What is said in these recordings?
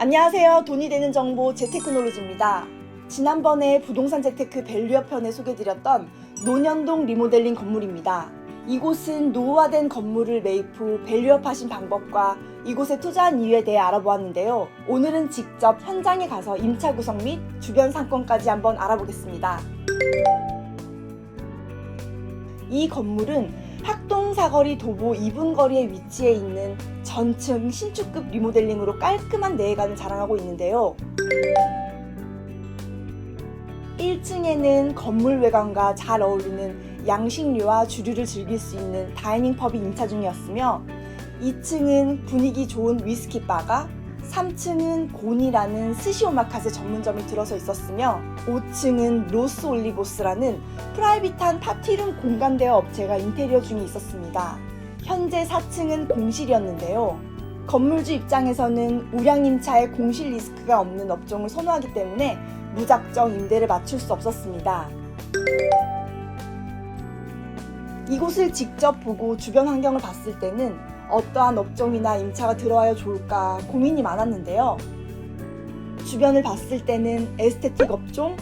안녕하세요. 돈이 되는 정보 재테크놀로지입니다. 지난번에 부동산 재테크 밸류업 편에 소개드렸던 논현동 리모델링 건물입니다. 이곳은 노후화된 건물을 매입 후 밸류업 하신 방법과 이곳에 투자한 이유에 대해 알아보았는데요. 오늘은 직접 현장에 가서 임차 구성 및 주변 상권까지 한번 알아보겠습니다. 이 건물은 학동 사거리 도보 2분 거리에 위치해 있는 전층 신축급 리모델링으로 깔끔한 내외관을 자랑하고 있는데요. 1층에는 건물 외관과 잘 어울리는 양식류와 주류를 즐길 수 있는 다이닝 펍이 임차 중이었으며 2층은 분위기 좋은 위스키 바가 3층은 곤이라는 스시 오마카세 전문점이 들어서 있었으며 5층은 로스 올리보스라는 프라이빗한 파티룸 공간대여 업체가 인테리어 중에 있었습니다. 현재 4층은 공실이었는데요. 건물주 입장에서는 우량 임차에 공실 리스크가 없는 업종을 선호하기 때문에 무작정 임대를 맞출 수 없었습니다. 이곳을 직접 보고 주변 환경을 봤을 때는 어떠한 업종이나 임차가 들어와야 좋을까 고민이 많았는데요. 주변을 봤을 때는 에스테틱 업종,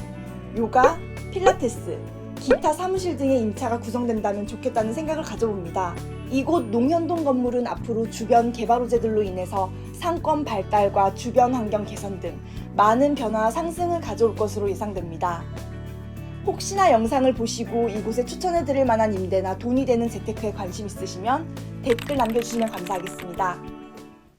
요가, 필라테스, 기타 사무실 등의 임차가 구성된다면 좋겠다는 생각을 가져봅니다. 이곳 농현동 건물은 앞으로 주변 개발 호재들로 인해서 상권 발달과 주변 환경 개선 등 많은 변화와 상승을 가져올 것으로 예상됩니다. 혹시나 영상을 보시고 이곳에 추천해드릴 만한 임대나 돈이 되는 재테크에 관심 있으시면 댓글 남겨주시면 감사하겠습니다.